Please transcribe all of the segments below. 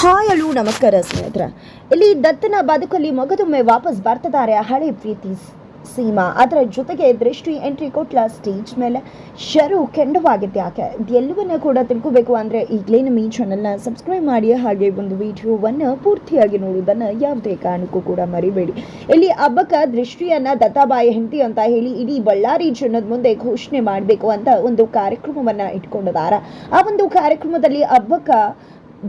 Hi ಅಳು ನಮಸ್ಕಾರ ಸ್ನೇಹಿತರೆ. ಇಲ್ಲಿ ದತ್ತನ ಬದುಕಲ್ಲಿ ಮಗದೊಮ್ಮೆ ವಾಪಸ್ ಬರ್ತಿದ್ದಾರೆ ಹಳೆ ಪ್ರೀತಿ ಸೀಮಾ. ಅದರ ಜೊತೆಗೆ ದೃಷ್ಟಿ ಎಂಟ್ರಿ ಕೊಟ್ಲ ಸ್ಟೇಜ್ ಮೇಲೆ ಶರು ಕೆಂಡವಾಗಿದೆ ಯಾಕೆ ಎಲ್ಲವನ್ನ ಕೂಡ ತಿಳ್ಕೋಬೇಕು ಅಂದರೆ ಈಗಲೇ ನಮ್ಮ ಈ ಚಾನಲ್ನ ಸಬ್ಸ್ಕ್ರೈಬ್ ಮಾಡಿ, ಹಾಗೆ ಒಂದು ವಿಡಿಯೋವನ್ನು ಪೂರ್ತಿಯಾಗಿ ನೋಡುವುದನ್ನು ಯಾವುದೇ ಕಾರಣಕ್ಕೂ ಕೂಡ ಮರಿಬೇಡಿ. ಇಲ್ಲಿ ಹಬ್ಬಕ್ಕ ದೃಷ್ಟಿಯನ್ನ ದತ್ತಾಬಾಯಿ ಹೆಂಡತಿ ಅಂತ ಹೇಳಿ ಇಡೀ ಬಳ್ಳಾರಿ ಜನದ ಮುಂದೆ ಘೋಷಣೆ ಮಾಡಬೇಕು ಅಂತ ಒಂದು ಕಾರ್ಯಕ್ರಮವನ್ನ ಇಟ್ಕೊಂಡಿದ್ದಾರೆ ಆ ಒಂದು ಕಾರ್ಯಕ್ರಮದಲ್ಲಿ ಹಬ್ಬಕ್ಕ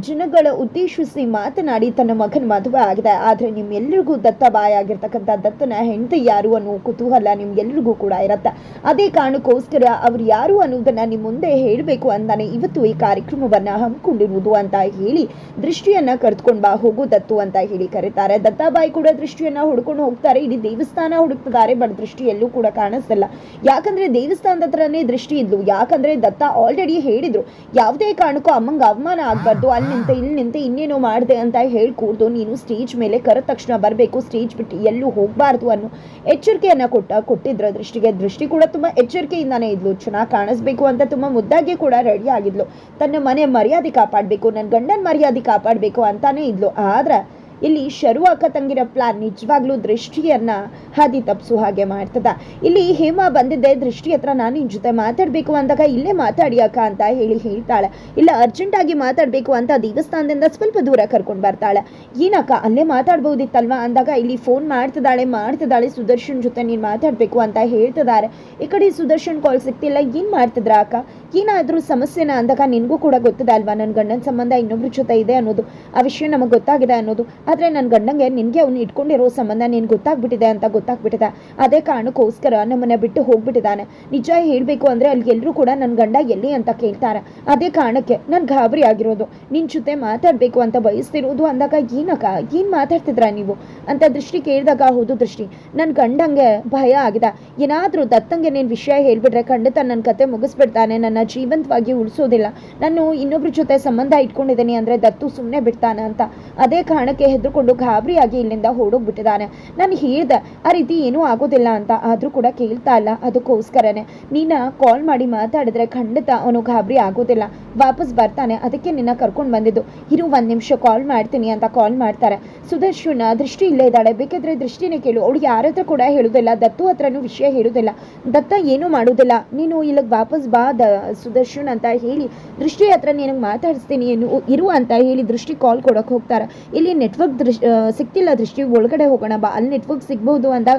ಜನಗಳ ಉದ್ದೇಶಿಸಿ ಮಾತನಾಡಿ ತನ್ನ ಮಗನ ಮದುವೆ ಆಗಿದೆ. ಆದರೆ ನಿಮ್ಮೆಲ್ಲರಿಗೂ ದತ್ತ ಬಾಯಿ ಆಗಿರ್ತಕ್ಕಂಥ ದತ್ತನ ಹೆಂಡತಿ ಯಾರು ಅನ್ನೋ ಕುತೂಹಲ ನಿಮ್ಗೆಲ್ರಿಗೂ ಕೂಡ ಇರತ್ತೆ. ಅದೇ ಕಾರಣಕ್ಕೋಸ್ಕರ ಅವ್ರು ಯಾರು ಅನ್ನೋದನ್ನ ನಿಮ್ಮ ಮುಂದೆ ಹೇಳಬೇಕು ಅಂತಾನೆ ಇವತ್ತು ಈ ಕಾರ್ಯಕ್ರಮವನ್ನ ಹಮ್ಮಿಕೊಂಡಿರುವುದು ಅಂತ ಹೇಳಿ ದೃಷ್ಟಿಯನ್ನ ಕರೆದುಕೊಂಡು ಬಾ, ಹೋಗು ದತ್ತು ಅಂತ ಹೇಳಿ ಕರೀತಾರೆ. ದತ್ತಾಬಾಯಿ ಕೂಡ ದೃಷ್ಟಿಯನ್ನ ಹುಡ್ಕೊಂಡು ಹೋಗ್ತಾರೆ. ಇಡೀ ದೇವಸ್ಥಾನ ಹುಡುಕ್ತಿದ್ದಾರೆ, ಬಟ್ ದೃಷ್ಟಿಯಲ್ಲೂ ಕೂಡ ಕಾಣಿಸ್ತಿಲ್ಲ. ಯಾಕಂದ್ರೆ ದೇವಸ್ಥಾನದ ಹತ್ರನೇ ದೃಷ್ಟಿ ಇದ್ಲು. ಯಾಕಂದ್ರೆ ದತ್ತ ಆಲ್ರೆಡಿ ಹೇಳಿದ್ರು. ಯಾವುದೇ ಕಾರಣಕ್ಕೂ ಅಮ್ಮಂಗೆ ಅವಮಾನ ಆಗ್ಬಾರ್ದು. ಅಲ್ಲಿ ನಿಂತೆ ಇಲ್ಲಿ ನಿಂತೆ ಇನ್ನೇನೋ ಮಾಡಿದೆ ಅಂತ ಹೇಳಿ ನೀನು ಸ್ಟೇಜ್ ಮೇಲೆ ಕರೆದ ತಕ್ಷಣ ಬರಬೇಕು ಸ್ಟೇಜ್ ಬಿಟ್ಟು ಎಲ್ಲೂ ಹೋಗಬಾರ್ದು ಅನ್ನೋ ಎಚ್ಚರಿಕೆಯನ್ನ ಕೊಟ್ಟ, ಕೊಟ್ಟಿದ್ರ ದೃಷ್ಟಿಗೆ. ದೃಷ್ಟಿ ಕೂಡ ತುಂಬಾ ಎಚ್ಚರಿಕೆಯಿಂದಾನೇ ಇದ್ಲು. ಚೆನ್ನಾಗಿ ಕಾಣಿಸ್ಬೇಕು ಅಂತ ತುಂಬಾ ಮುದ್ದಾಗಿ ಕೂಡ ರೆಡಿ ಆಗಿದ್ಲು. ತನ್ನ ಮನೆ ಮರ್ಯಾದೆ ಕಾಪಾಡಬೇಕು ನನ್ನ ಗಂಡನ ಮರ್ಯಾದೆ ಕಾಪಾಡಬೇಕು ಅಂತಾನೆ ಇದ್ಲು. ಆದ್ರೆ ಇಲ್ಲಿ ಶರು ಅಕ್ಕ ತಂಗಿರೋ ಪ್ಲಾನ್ ನಿಜವಾಗ್ಲೂ ದೃಷ್ಟಿಯನ್ನ ಹಾದಿ ತಪ್ಪಿಸು ಹಾಗೆ ಮಾಡ್ತದ. ಇಲ್ಲಿ ಹೇಮಾ ಬಂದಿದ್ದೆ, ದೃಷ್ಟಿ ಹತ್ರ ನಾನು ನಿನ್ ಜೊತೆ ಮಾತಾಡ್ಬೇಕು ಅಂದಾಗ ಇಲ್ಲೇ ಮಾತಾಡಿ ಅಕ್ಕ ಅಂತ ಹೇಳಿ ಹೇಳ್ತಾಳೆ. ಇಲ್ಲ ಅರ್ಜೆಂಟ್ ಆಗಿ ಮಾತಾಡ್ಬೇಕು ಅಂತ ದೇವಸ್ಥಾನದಿಂದ ಸ್ವಲ್ಪ ದೂರ ಕರ್ಕೊಂಡು ಬರ್ತಾಳೆ. ಏನಕ್ಕ ಅಲ್ಲೇ ಮಾತಾಡ್ಬೋದಿತ್ತಲ್ವಾ ಅಂದಾಗ ಇಲ್ಲಿ ಫೋನ್ ಮಾಡ್ತಿದ್ದಾಳೆ ಮಾಡ್ತಿದ್ದಾಳೆ, ಸುದರ್ಶನ್ ಜೊತೆ ನೀನು ಮಾತಾಡಬೇಕು ಅಂತ ಹೇಳ್ತಿದ್ದಾರೆ. ಈ ಕಡೆ ಸುದರ್ಶನ್ ಕಾಲ್ ಸಿಗ್ತಿಲ್ಲ, ಏನು ಮಾಡ್ತಿದ್ರ ಅಕ್ಕ? ಏನಾದರೂ ಸಮಸ್ಯೆನ? ಅಂದಾಗ ನಿನಗೂ ಕೂಡ ಗೊತ್ತಿದೆ ಅಲ್ವಾ ನನ್ನ ಗಂಡನ ಸಂಬಂಧ ಇನ್ನೊಬ್ರ ಜೊತೆ ಇದೆ ಅನ್ನೋದು. ಆ ವಿಷಯ ನಮಗೆ ಗೊತ್ತಾಗಿದೆ ಅನ್ನೋದು. ಆದರೆ ನನ್ನ ಗಂಡಂಗೆ ನಿನಗೆ ಅವ್ನು ಇಟ್ಕೊಂಡಿರೋ ಸಂಬಂಧ ನೀನು ಗೊತ್ತಾಗ್ಬಿಟ್ಟಿದೆ ಅಂತ ಗೊತ್ತಾಗ್ಬಿಟ್ಟಿದೆ. ಅದೇ ಕಾರಣಕ್ಕೋಸ್ಕರ ನಮ್ಮನ್ನ ಬಿಟ್ಟು ಹೋಗ್ಬಿಟ್ಟಿದ್ದಾನೆ. ನಿಜ ಹೇಳಬೇಕು ಅಂದರೆ ಅಲ್ಲಿ ಎಲ್ಲರೂ ಕೂಡ ನನ್ನ ಗಂಡ ಎಲ್ಲಿ ಅಂತ ಕೇಳ್ತಾರೆ. ಅದೇ ಕಾರಣಕ್ಕೆ ನಾನು ಗಾಬರಿ ಆಗಿರೋದು. ನಿನ್ನ ಜೊತೆ ಮಾತಾಡಬೇಕು ಅಂತ ಬಯಸ್ತಿರೋದು ಅಂದಾಗ ಏನಕ್ಕ ಏನು ಮಾತಾಡ್ತಿದ್ರ ನೀವು? ಅಂತ ದೃಷ್ಟಿ ಕೇಳಿದಾಗ, ಹೌದು ದೃಷ್ಟಿ ನನ್ನ ಗಂಡಂಗೆ ಭಯ ಆಗಿದೆ. ಏನಾದರೂ ದತ್ತಂಗೆ ನೀನು ವಿಷಯ ಹೇಳ್ಬಿಟ್ರೆ ಖಂಡಿತ ನನ್ನ ಕತೆ ಮುಗಿಸ್ಬಿಡ್ತಾನೆ, ನನ್ನ ಜೀವಂತವಾಗಿ ಉಳಿಸೋದಿಲ್ಲ. ನಾನು ಇನ್ನೊಬ್ರ ಜೊತೆ ಸಂಬಂಧ ಇಟ್ಕೊಂಡಿದ್ದೀನಿ ಅಂದರೆ ದತ್ತು ಸುಮ್ಮನೆ ಬಿಡ್ತಾನೆ ಅಂತ. ಅದೇ ಕಾರಣಕ್ಕೆ ಹೆದರ್ಕೊಂಡು ಗಾಬರಿಯಾಗಿ ಇಲ್ಲಿಂದ ಹೋಡೋಗ್ಬಿಟ್ಟಿದ್ದಾನೆ ನಾನು ಹೇಳ್ದೆ, ಆ ರೀತಿ ಏನೂ ಆಗೋದಿಲ್ಲ ಅಂತ, ಆದರೂ ಕೂಡ ಕೇಳ್ತಾ ಇಲ್ಲ. ಅದಕ್ಕೋಸ್ಕರನೇ ನೀನ ಕಾಲ್ ಮಾಡಿ ಮಾತಾಡಿದ್ರೆ ಖಂಡಿತ ಅವನು ಗಾಬರಿ ಆಗೋದಿಲ್ಲ. ವಾಪಸ್ ಬರ್ತಾನೆ, ಅದಕ್ಕೆ ನಿನ್ನ ಕರ್ಕೊಂಡು ಬಂದಿದ್ದು. ಇರು ಒಂದು ನಿಮಿಷ ಕಾಲ್ ಮಾಡ್ತೀನಿ ಅಂತ ಕಾಲ್ ಮಾಡ್ತಾರೆ. ಸುದರ್ಶನ, ದೃಷ್ಟಿ ಇಲ್ಲೇ ಇದ್ದಾಳೆ. ಬೇಕಾದ್ರೆ ದೃಷ್ಟಿನೇ ಕೇಳು. ಅವಳು ಯಾರ ಹತ್ರ ಕೂಡ ಹೇಳುದಿಲ್ಲ. ದತ್ತು ಹತ್ರನೂ ವಿಷಯ ಹೇಳುದಿಲ್ಲ. ದತ್ತ ಏನೂ ಮಾಡುವುದಿಲ್ಲ ನೀನು ಇಲ್ಲಿಗೆ ವಾಪಸ್ ಬಾ ದ ಸುದರ್ಶನ್ ಅಂತ ಹೇಳಿ, ದೃಷ್ಟಿ ಹತ್ರ ನಿನಗೆ ಮಾತಾಡಿಸ್ತೀನಿ ಏನು ಇರು ಅಂತ ಹೇಳಿ ದೃಷ್ಟಿ ಕಾಲ್ ಕೊಡೋಕೆ ಹೋಗ್ತಾರೆ. ಇಲ್ಲಿ ನೆಟ್ವರ್ಕ್ ದೃಶ್ ಸಿಕ್ತಿಲ್ಲ ದೃಷ್ಟಿ. ಒಳಗಡೆ ಹೋಗೋಣ ಬಾ. ಅಲ್ಲಿ ನೆಟ್ವರ್ಕ್ ಸಿಗ್ಬೋದು ಅಂತ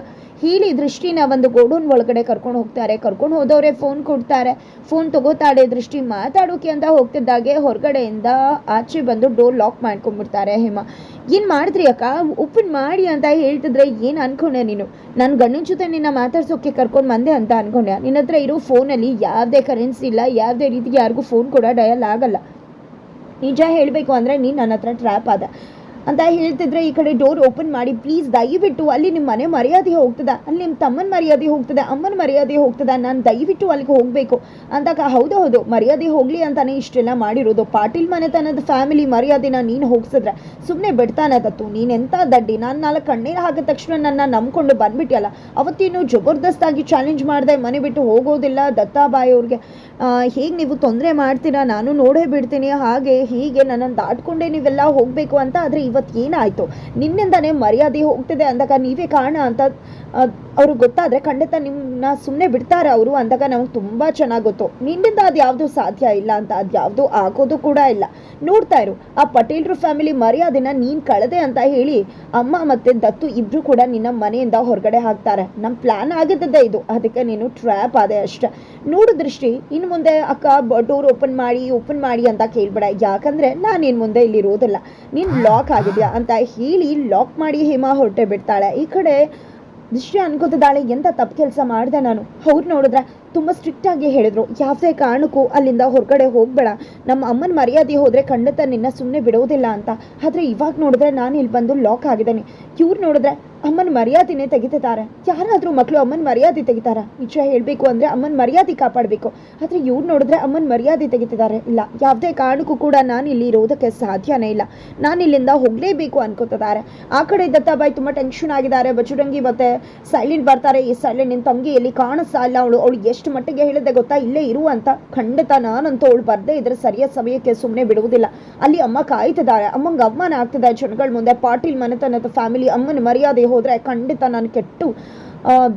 ಹೇಳಿ ದೃಷ್ಟಿನ ಒಂದು ಗೋಡೌನ್ ಒಳಗಡೆ ಕರ್ಕೊಂಡು ಹೋಗ್ತಾರೆ. ಕರ್ಕೊಂಡು ಹೋದವರೇ ಫೋನ್ ಕೊಡ್ತಾರೆ. ಫೋನ್ ತಗೋತಾಳೆ ದೃಷ್ಟಿ ಮಾತಾಡೋಕೆ ಅಂತ ಹೋಗ್ತಿದ್ದಾಗೆ ಹೊರಗಡೆಯಿಂದ ಆಚೆ ಬಂದು ಡೋರ್ ಲಾಕ್ ಮಾಡ್ಕೊಂಡ್ಬಿಡ್ತಾರೆ ಹೇಮ. ಏನು ಮಾಡಿದ್ರಿ ಅಕ್ಕ? ಓಪನ್ ಮಾಡಿ ಅಂತ ಹೇಳ್ತಿದ್ರೆ ಏನು ಅನ್ಕೊಂಡೆ ನೀನು? ನನ್ನ ಗಂಡನ ಜೊತೆ ನಿನ್ನ ಮಾತಾಡ್ಸೋಕೆ ಕರ್ಕೊಂಡು ಬಂದೆ ಅಂತ ಅನ್ಕೊಂಡೆ. ನಿನ್ನ ಹತ್ರ ಇರೋ ಫೋನಲ್ಲಿ ಯಾವುದೇ ಕರೆನ್ಸಿ ಇಲ್ಲ, ಯಾವುದೇ ರೀತಿ ಯಾರಿಗೂ ಫೋನ್ ಕೂಡ ಡಯಲ್ ಆಗಲ್ಲ. ನಿಜ ಹೇಳಬೇಕು ಅಂದರೆ ನೀನು ನನ್ನ ಹತ್ರ ಟ್ರ್ಯಾಪ್ ಆದ. ಅಂತ ಹೇಳ್ತಿದ್ರೆ ಈ ಕಡೆ ಡೋರ್ ಓಪನ್ ಮಾಡಿ ಪ್ಲೀಸ್ ದಯವಿಟ್ಟು ಅಲ್ಲಿ ನಿಮ್ಮ ಮನೆ ಮರ್ಯಾದೆ ಹೋಗ್ತದೆ. ಅಲ್ಲಿ ನಿಮ್ಮ ತಮ್ಮನ ಮರ್ಯಾದೆ ಹೋಗ್ತದೆ, ಅಮ್ಮನ ಮರ್ಯಾದೆ ಹೋಗ್ತದೆ, ನಾನು ದಯವಿಟ್ಟು ಅಲ್ಲಿಗೆ ಹೋಗಬೇಕು. ಅಂತ ಹೌದು ಹೌದು, ಮರ್ಯಾದೆ ಹೋಗಲಿ ಅಂತಾನೆ ಇಷ್ಟೆಲ್ಲ ಮಾಡಿರೋದು. ಪಾಟೀಲ್ ಮನೆತನದ ಫ್ಯಾಮಿಲಿ ಮರ್ಯಾದೆನ ನೀನು ಹೋಗ್ಸಿದ್ರೆ ಸುಮ್ಮನೆ ಬಿಡ್ತಾನೆ ತತ್ತು ನೀನೆಂಥ ದಡ್ಡಿ? ನಾನು ನಾಲ್ಕು ಕಣ್ಣೀರು ಹಾಕಿದ ತಕ್ಷಣ ನನ್ನ ನಂಬ್ಕೊಂಡು ಬಂದ್ಬಿಟ್ಟಿಯಲ್ಲ ಅವತ್ತೇನು ಜಬರ್ದಸ್ತಾಗಿ ಚಾಲೆಂಜ್ ಮಾಡಿದೆ ಮನೆ ಬಿಟ್ಟು ಹೋಗೋದಿಲ್ಲ ದತ್ತಾಬಾಯಿ ಅವ್ರಿಗೆ. ಹೇಗೆ ನೀವು ತೊಂದರೆ ಮಾಡ್ತೀರಾ? ನಾನು ನೋಡೇ ಬಿಡ್ತೀನಿ. ಹಾಗೆ ಹೀಗೆ ನನ್ನನ್ನು ದಾಟ್ಕೊಂಡೇ ನೀವೆಲ್ಲ ಹೋಗಬೇಕು ಅಂತ ಆದರೆ ಇವತ್ತು ಏನಾಯಿತು? ನಿನ್ನಿಂದನೇ ಮರ್ಯಾದೆ ಹೋಗ್ತಿದೆ ಅಂದಾಗ ನೀವೇ ಕಾರಣ ಅಂತ ಅವ್ರಿಗೆ ಗೊತ್ತಾದರೆ ಖಂಡಿತ ನಿಮ್ಮನ್ನ ಸುಮ್ಮನೆ ಬಿಡ್ತಾರೆ ಅವರು ಅಂದಾಗ ನಮ್ಗೆ ತುಂಬ ಚೆನ್ನಾಗಿ ಗೊತ್ತು. ನಿನ್ನಿಂದ ಅದು ಯಾವುದು ಸಾಧ್ಯ ಇಲ್ಲ ಅಂತ, ಅದು ಯಾವುದು ಆಗೋದು ಕೂಡ ಇಲ್ಲ. ನೋಡ್ತಾ ಇರು, ಆ ಪಟೇಲ್ರ ಫ್ಯಾಮಿಲಿ ಮರ್ಯಾದೆನ ನೀನು ಕಳೆದೆ ಅಂತ ಹೇಳಿ ಅಮ್ಮ ಮತ್ತು ದತ್ತು ಇಬ್ಬರು ಕೂಡ ನಿನ್ನ ಮನೆಯಿಂದ ಹೊರಗಡೆ ಹಾಕ್ತಾರೆ. ನಮ್ಮ ಪ್ಲ್ಯಾನ್ ಆಗಿದ್ದದ್ದೇ ಇದು, ಅದಕ್ಕೆ ನೀನು ಟ್ರ್ಯಾಪ್ ಆದೆ ಅಷ್ಟೇ. ನೋಡು ದೃಷ್ಟಿ ಇನ್ನು ಮುಂದೆ ಅಕ್ಕ ಡೋರ್ ಓಪನ್ ಮಾಡಿ ಓಪನ್ ಮಾಡಿ ಅಂತ ಕೇಳ್ಬೇಡ. ಯಾಕಂದರೆ ನಾನು ಇನ್ನು ಮುಂದೆ ಇಲ್ಲಿ ಇರೋದಿಲ್ಲ. ನೀನು ಲಾಕ್ ಆಗಿದೆಯಾ ಅಂತ ಹೇಳಿ ಲಾಕ್ ಮಾಡಿ ಹೇಮಾ ಹೊರಟೆ ಬಿಡ್ತಾಳೆ. ಈ ಕಡೆ ದೃಷ್ಟಿ ಅನ್ಕೋತಿದ್ದಾಳೆ ಎಂತ ತಪ್ಪು ಕೆಲಸ ಮಾಡಿದೆ ನಾನು. ಅವ್ರು ನೋಡಿದ್ರೆ ತುಂಬ ಸ್ಟ್ರಿಕ್ಟಾಗಿ ಹೇಳಿದ್ರು. ಯಾವುದೇ ಕಾರಣಕ್ಕೂ ಅಲ್ಲಿಂದ ಹೊರಗಡೆ ಹೋಗಬೇಡ. ನಮ್ಮ ಅಮ್ಮನ ಮರ್ಯಾದೆ ಹೋದರೆ ಖಂಡಿತ ನಿನ್ನ ಸುಮ್ಮನೆ ಬಿಡೋದಿಲ್ಲ ಅಂತ. ಆದರೆ ಇವಾಗ ನೋಡಿದ್ರೆ ನಾನು ಇಲ್ಲಿ ಬಂದು ಲಾಕ್ ಆಗಿದ್ದೇನೆ. ಇವ್ರು ನೋಡಿದ್ರೆ ಅಮ್ಮನ ಮರ್ಯಾದೆನೇ ತೆಗಿತಿದ್ದಾರೆ. ಯಾರಾದರೂ ಮಕ್ಕಳು ಅಮ್ಮನ ಮರ್ಯಾದೆ ತೆಗಿತಾರ? ನಿಜ ಹೇಳಬೇಕು ಅಂದರೆ ಅಮ್ಮನ ಮರ್ಯಾದೆ ಕಾಪಾಡಬೇಕು. ಆದರೆ ಇವ್ರು ನೋಡಿದ್ರೆ ಅಮ್ಮನ ಮರ್ಯಾದೆ ತೆಗಿತಿದ್ದಾರೆ. ಇಲ್ಲ, ಯಾವುದೇ ಕಾರಣಕ್ಕೂ ಕೂಡ ನಾನು ಇಲ್ಲಿ ಇರೋದಕ್ಕೆ ಸಾಧ್ಯನೇ ಇಲ್ಲ. ನಾನು ಇಲ್ಲಿಂದ ಹೋಗಲೇಬೇಕು ಅನ್ಕೋತಿದ್ದಾರೆ. ಆ ಕಡೆ ದತ್ತಾಬಾಯಿ ತುಂಬ ಟೆನ್ಷನ್ ಆಗಿದ್ದಾರೆ. ಬಜರಂಗಿ ಮತ್ತೆ ಸೈಲೆಂಟ್ ಬರ್ತಾರೆ. ಈ ಸೈಲೆಂಟ್ ನಿನ್ನ ತಂಗಿ ಎಲ್ಲಿ ಕಾಣಿಸ್ತಾ ಇಲ್ಲ ಅವಳು. ಅವಳು ಎಷ್ಟು ಮಟ್ಟಿಗೆ ಹೇಳಿದೆ ಗೊತ್ತಾ? ಇಲ್ಲೇ ಇರು ಅಂತ. ಖಂಡಿತ ನಾನಂತೂ ಅವಳು ಬರ್ದೆ ಇದ್ರೆ ಸರಿಯಾದ ಸಮಯಕ್ಕೆ ಸುಮ್ಮನೆ ಬಿಡುವುದಿಲ್ಲ. ಅಲ್ಲಿ ಅಮ್ಮ ಕಾಯ್ತಿದ್ದಾರೆ. ಅಮ್ಮಂಗೆ ಅವಮಾನ ಆಗ್ತಿದೆ. ಜನಗಳ ಮುಂದೆ ಪಾಟೀಲ್ ಮನೆತನದ ಫ್ಯಾಮಿಲಿ ಅಮ್ಮನ ಮರ್ಯಾದೆ ಹೋದ್ರೆ ಖಂಡಿತ ನಾನು ಕೆಟ್ಟು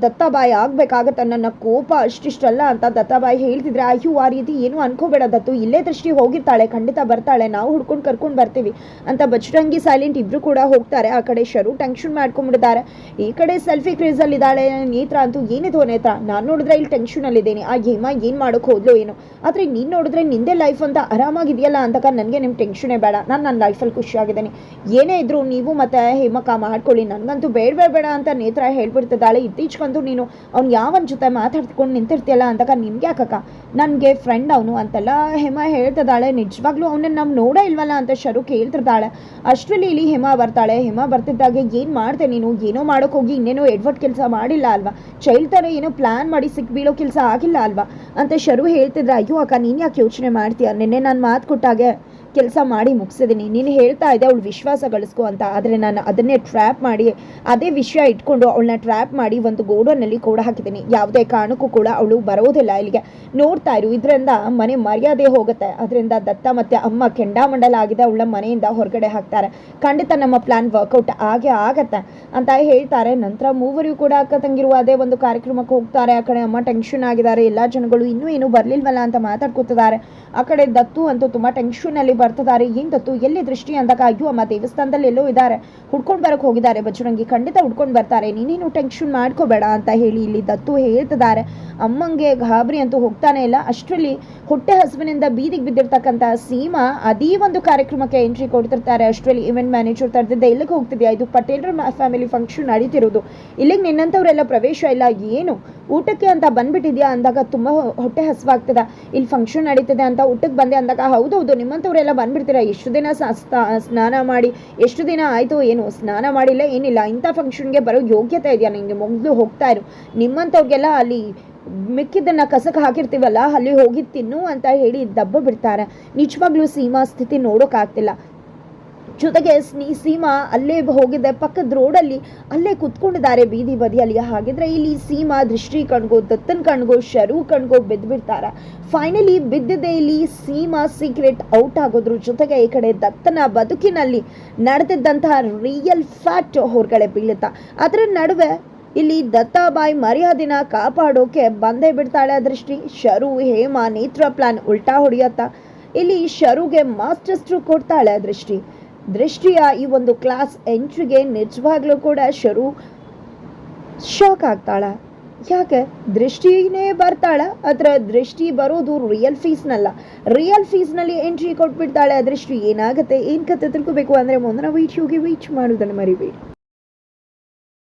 ದತ್ತಾಬಾಯಿ ಆಗಬೇಕಾಗತ್ತೆ ನನ್ನ ಕೋಪ ಅಷ್ಟಿಷ್ಟಲ್ಲ ಅಂತ ದತ್ತಾಬಾಯಿ ಹೇಳ್ತಿದ್ರೆ, ಅಯ್ಯೋ, ಆ ರೀತಿ ಏನು ಅನ್ಕೋಬೇಡ ದತ್ತು, ಇಲ್ಲೇ ದೃಷ್ಟಿ ಹೋಗಿರ್ತಾಳೆ, ಖಂಡಿತ ಬರ್ತಾಳೆ, ನಾವು ಹುಡ್ಕೊಂಡು ಕರ್ಕೊಂಡು ಬರ್ತೀವಿ ಅಂತ ಬಜರಂಗಿ ಸೈಲೆಂಟ್ ಇಬ್ರು ಕೂಡ ಹೋಗ್ತಾರೆ. ಆ ಕಡೆ ಶರು ಟೆನ್ಷನ್ ಮಾಡ್ಕೊಂಡ್ಬಿಟ್ಟಿದ್ದಾರೆ ಈ ಕಡೆ ಸೆಲ್ಫಿ ಕ್ರೇಜಲ್ಲಿ ಇದ್ದಾಳೆ ನೇತ್ರ ಅಂತೂ ಏನಿದೋ ನೇತ್ರ? ನಾನು ನೋಡಿದ್ರೆ ಇಲ್ಲಿ ಟೆನ್ಷನಲ್ಲಿದ್ದೀನಿ ಆ ಹೇಮ ಏನು ಮಾಡೋಕೆ ಹೋದ್ಲು ಏನು? ಆದರೆ ನೀನು ನೋಡಿದ್ರೆ ನಿಂದೇ ಲೈಫ್ ಅಂತ ಆರಾಮಾಗಿದೆಯಲ್ಲ ಅಂತಕ ನನಗೆ ನಿಮ್ಮ ಟೆನ್ಷನೇ ಬೇಡ. ನಾನು ನನ್ನ ಲೈಫಲ್ಲಿ ಖುಷಿಯಾಗಿದ್ದೀನಿ ಏನೇ ಇದ್ರು ನೀವು ಮತ್ತೆ ಹೇಮಕ ಮಾಡ್ಕೊಳ್ಳಿ. ನನಗಂತೂ ಬೇಡ ಬೇಡ ಬೇಡ ಅಂತ ನೇತ್ರ ಹೇಳ್ಬಿಡ್ತಿದ್ದಾಳೆ. ಇತ್ತೀಚೆಗಂತೂ ನೀನು ಅವ್ನು ಯಾವನ ಜೊತೆ ಮಾತಾಡ್ಕೊಂಡು ನಿಂತಿರ್ತೀಯಲ್ಲ ಅಂತಕ ನಿಮ್ಗೆ ಯಾಕಕ್ಕ? ನನಗೆ ಫ್ರೆಂಡ್ ಅವನು ಅಂತೆಲ್ಲ ಹೇಮ ಹೇಳ್ತಿದ್ದಾಳೆ. ನಿಜವಾಗ್ಲೂ ಅವನನ್ನ ನಾವು ನೋಡೇ ಇಲ್ವಲ್ಲ ಅಂತ ಶರು ಕೇಳ್ತಿರ್ತಾಳೆ ಅಷ್ಟರಲ್ಲಿ ಇಲ್ಲಿ ಹೇಮ ಬರ್ತಾಳೆ. ಹೇಮ ಬರ್ತಿದ್ದಾಗ ಏನು ಮಾಡ್ತೆ ನೀನು? ಏನೋ ಮಾಡೋಕೆ ಹೋಗಿ ಇನ್ನೇನೋ ಎಡ್ವರ್ಟ್ ಕೆಲಸ ಮಾಡಿಲ್ಲ ಅಲ್ವಾ? ಚೈಲ್ಡ್ ಥರ ಏನೋ ಪ್ಲ್ಯಾನ್ ಮಾಡಿ ಸಿಕ್ ಬೀಳೋ ಕೆಲಸ ಆಗಿಲ್ಲ ಅಲ್ವಾ? ಅಂತ ಶರು ಹೇಳ್ತಿದ್ರೆ, ಅಯ್ಯೋ ಅಕ್ಕ, ನೀನು ಯಾಕೆ ಯೋಚನೆ ಮಾಡ್ತೀಯ? ನಿನ್ನೆ ನಾನು ಮಾತು ಕೊಟ್ಟಾಗೆ. ಕೆಲಸ ಮಾಡಿ ಮುಗಿಸಿದ್ದೀನಿ. ನೀನು ಹೇಳ್ತಾ ಇದೆ ಅವಳು ವಿಶ್ವಾಸ ಗಳಿಸ್ಕೊ ಅಂತ. ಆದರೆ ನಾನು ಅದನ್ನೇ ಟ್ರ್ಯಾಪ್ ಮಾಡಿ, ಅದೇ ವಿಷಯ ಇಟ್ಕೊಂಡು ಅವಳನ್ನ ಟ್ರ್ಯಾಪ್ ಮಾಡಿ ಒಂದು ಗೋಡನಲ್ಲಿ ಕೂಡ ಹಾಕಿದ್ದೀನಿ. ಯಾವುದೇ ಕಾರಣಕ್ಕೂ ಕೂಡ ಅವಳು ಬರೋದಿಲ್ಲ ಇಲ್ಲಿಗೆ. ನೋಡ್ತಾ ಇರು, ಇದರಿಂದ ಮನೆ ಮರ್ಯಾದೆ ಹೋಗುತ್ತೆ. ಅದರಿಂದ ದತ್ತ ಮತ್ತು ಅಮ್ಮ ಕೆಂಡಾಮಂಡಲ ಆಗಿದೆ. ಅವಳ ಮನೆಯಿಂದ ಹೊರಗಡೆ ಹಾಕ್ತಾರೆ. ಖಂಡಿತ ನಮ್ಮ ಪ್ಲ್ಯಾನ್ ವರ್ಕೌಟ್ ಆಗೇ ಆಗತ್ತೆ ಅಂತ ಹೇಳ್ತಾರೆ. ನಂತರ ಮೂವರಿಗೂ ಕೂಡ ಅಕ್ಕ ತಂಗಿರುವ ಅದೇ ಒಂದು ಕಾರ್ಯಕ್ರಮಕ್ಕೆ ಹೋಗ್ತಾರೆ. ಆ ಕಡೆ ಅಮ್ಮ ಟೆನ್ಷನ್ ಆಗಿದ್ದಾರೆ. ಎಲ್ಲ ಜನಗಳು ಇನ್ನೂ ಏನು ಬರಲಿಲ್ವಲ್ಲ ಅಂತ ಮಾತಾಡ್ಕೊತಿದ್ದಾರೆ. ಆ ಕಡೆ ದತ್ತು ಅಂತೂ ತುಂಬ ಟೆನ್ಷನಲ್ಲಿ ಬರ್ತಿದ್ದಾರೆ ದತ್ತು ಎಲ್ಲಿ ದೃಷ್ಟಿ ಅಂದಾಗ ಅಯ್ಯೋ ಅಮ್ಮ ದೇವಸ್ಥಾನದಲ್ಲಿ ಎಲ್ಲೋ ಇದ್ದಾರೆ. ಹುಡ್ಕೊಂಡು ಬರಕ್ಕೆ ಹೋಗಿದ್ದಾರೆ. ಬಜರಂಗಿ ಖಂಡಿತ ಹುಡ್ಕೊಂಡು ಬರ್ತಾರೆ. ನೀನೇನು ಟೆನ್ಷನ್ ಮಾಡ್ಕೋಬೇಡ ಅಂತ ಹೇಳಿ ಇಲ್ಲಿ ದತ್ತು ಹೇಳ್ತಿದ್ದಾರೆ. ಅಮ್ಮಂಗೆ ಗಾಬರಿ ಅಂತೂ ಹೋಗ್ತಾನೆ ಇಲ್ಲ. ಅಷ್ಟರಲ್ಲಿ ಹೊಟ್ಟೆ ಹಸುವಿನಿಂದ ಬೀದಿಗೆ ಬಿದ್ದಿರ್ತಕ್ಕಂಥ ಸೀಮಾ ಅದೇ ಒಂದು ಕಾರ್ಯಕ್ರಮಕ್ಕೆ ಎಂಟ್ರಿ ಕೊಡ್ತಿರ್ತಾರೆ. ಅಷ್ಟರಲ್ಲಿ ಇವೆಂಟ್ ಮ್ಯಾನೇಜರ್ ತಡೆದಿದ್ದೆ ಎಲ್ಲಿಗೆ ಹೋಗ್ತಿದ್ಯಾ? ಇದು ಪಟೇಲ್ರ ಫ್ಯಾಮಿಲಿ ಫಂಕ್ಷನ್ ನಡೀತಿರೋದು. ಇಲ್ಲಿಗೆ ನಿನ್ನಂಥವ್ರೆಲ್ಲ ಪ್ರವೇಶ ಇಲ್ಲ. ಏನು? ಊಟಕ್ಕೆ ಅಂತ ಬಂದ್ಬಿಟ್ಟಿದ್ಯಾ? ಅಂದಾಗ ತುಂಬ ಹೊಟ್ಟೆ ಹಸುವಾಗ್ತದ. ಇಲ್ಲಿ ಫಂಕ್ಷನ್ ನಡೀತದೆ ಅಂತ ಊಟಕ್ಕೆ ಬಂದೆ ಅಂದಾಗ, ಹೌದೌದು, ನಿಮ್ಮಂಥವ್ರೆಲ್ಲ ಬಂದ್ಬಿಡ್ತೀರಾ? ಎಷ್ಟು ದಿನ ಸ್ನಾನ ಮಾಡಿ, ಎಷ್ಟು ದಿನ ಆಯಿತು, ಏನು, ಸ್ನಾನ ಮಾಡಿಲ್ಲ, ಏನಿಲ್ಲ, ಇಂಥ ಫಂಕ್ಷನ್ಗೆ ಬರೋ ಯೋಗ್ಯತೆ ಇದೆಯಾ? ನಿಮಗೆ ಮೊದಲು ಹೋಗ್ತಾ ಇರು. ನಿಮ್ಮಂಥವ್ರಿಗೆಲ್ಲ ಅಲ್ಲಿ ಮಿಕ್ಕಿದ್ದನ್ನು ಕಸಕ್ಕೆ ಹಾಕಿರ್ತೀವಲ್ಲ, ಅಲ್ಲಿ ಹೋಗಿ ತಿನ್ನು ಅಂತ ಹೇಳಿ ದಬ್ಬ ಬಿಡ್ತಾರೆ. ನಿಜವಾಗ್ಲೂ ಸೀಮಾ ಸ್ಥಿತಿ ನೋಡೋಕ್ಕಾಗ್ತಿಲ್ಲ ಜೊತೆಗೆ ಸ್ನಿ ಸೀಮಾ ಅಲ್ಲೇ ಹೋಗಿದ್ದೆ ಪಕ್ಕದ ರೋಡಲ್ಲಿ ಅಲ್ಲೇ ಕುತ್ಕೊಂಡಿದ್ದಾರೆ ಬೀದಿ ಬದಿಯಲ್ಲಿ. ಹಾಗಿದ್ರೆ ಇಲ್ಲಿ ಸೀಮಾ, ದೃಷ್ಟಿ ಕಣ್ಗೋ, ದತ್ತನ್ ಕಣ್ಗೋ, ಶರು ಕಣ್ಗೋ ಬಿದ್ದ್ಬಿಡ್ತಾರ ಫೈನಲಿ ಬಿದ್ದಿದ್ದೆ ಇಲ್ಲಿ ಸೀಮಾ ಸೀಕ್ರೆಟ್ ಔಟ್ ಆಗೋದ್ರ. ಜೊತೆಗೆ ಈ ಕಡೆ ದತ್ತನ ಬದುಕಿನಲ್ಲಿ ನಡೆದಿದ್ದಂತಹ ರಿಯಲ್ ಫ್ಯಾಕ್ಟ್ ಹೊರಗಡೆ ಬೀಳುತ್ತಾ. ಅದರ ನಡುವೆ ಇಲ್ಲಿ ದತ್ತಾಬಾಯಿ ಮರ್ಯಾದಿನ ಕಾಪಾಡೋಕೆ ಬಂದೇ ಬಿಡ್ತಾಳೆ ದೃಷ್ಟಿ. ಶರು, ಹೇಮಾ ನೇತ್ರ ಪ್ಲಾನ್ ಉಲ್ಟಾ ಹೊಡೆಯತ್ತ. ಇಲ್ಲಿ ಶರುಗೆ ಮಾಸ್ಟರ್ ಕೊಡ್ತಾಳೆ ದೃಷ್ಟಿ. ದೃಷ್ಟಿಯ ಈ ಒಂದು ಕ್ಲಾಸ್ ಎಂಟ್ರಿಗೆ ನಿಜವಾಗ್ಲೂ ಕೂಡ ಶರು ಶಾಕ್ ಆಗ್ತಾಳ. ಯಾಕೆ? ದೃಷ್ಟಿನೇ ಬರ್ತಾಳ, ಅದರ ದೃಷ್ಟಿ ಬರೋದು ರಿಯಲ್ ಫೀಸ್ನಲ್ಲ ರಿಯಲ್ ಫೀಸ್ನಲ್ಲಿ ಎಂಟ್ರಿ ಕೊಟ್ಬಿಡ್ತಾಳೆ ದೃಷ್ಟಿ ಏನಾಗುತ್ತೆ, ಏನು ಕತೆ ತಿಳ್ಕೋಬೇಕು ಅಂದರೆ ಮುಂದಿನ ಹೋಗಿ ವೀಚ್ ಮಾಡೋದನ್ನು ಮರಿಬೇಡಿ.